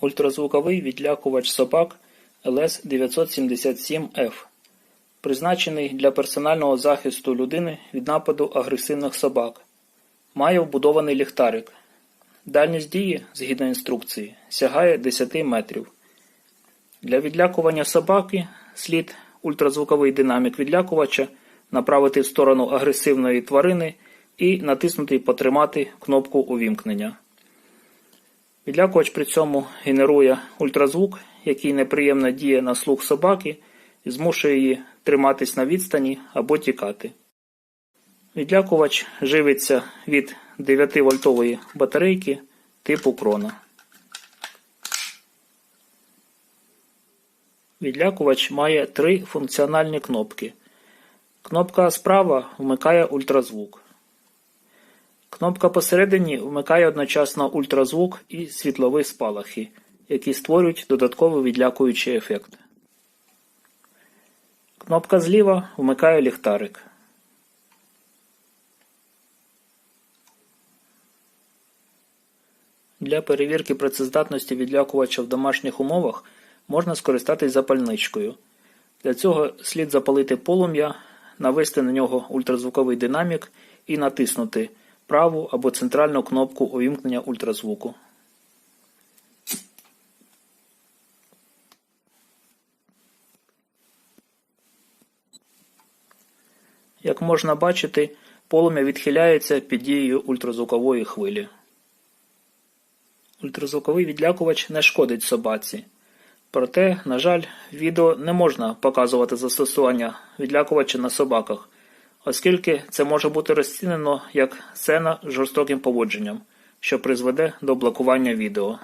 Ультразвуковий відлякувач собак ЛС-977F, призначений для персонального захисту людини від нападу агресивних собак. Має вбудований ліхтарик. Дальність дії, згідно інструкції, сягає 10 метрів. Для відлякування собаки слід ультразвуковий динамік відлякувача направити в сторону агресивної тварини і натиснути потримати кнопку увімкнення. Відлякувач при цьому генерує ультразвук, який неприємно діє на слух собаки і змушує її триматись на відстані або тікати. Відлякувач живиться від 9-вольтової батарейки типу крона. Відлякувач має три функціональні кнопки. Кнопка справа вмикає ультразвук. Кнопка посередині вмикає одночасно ультразвук і світлові спалахи, які створюють додатковий відлякуючий ефект. Кнопка зліва вмикає ліхтарик. Для перевірки працездатності відлякувача в домашніх умовах можна скористатись запальничкою. Для цього слід запалити полум'я, навести на нього ультразвуковий динамік і натиснути праву або центральну кнопку увімкнення ультразвуку. Як можна бачити, полум'я відхиляється під дією ультразвукової хвилі. Ультразвуковий відлякувач не шкодить собаці. Проте, на жаль, відео не можна показувати застосування відлякувача на собаках, оскільки це може бути розцінено як сцена з жорстоким поводженням, що призведе до блокування відео.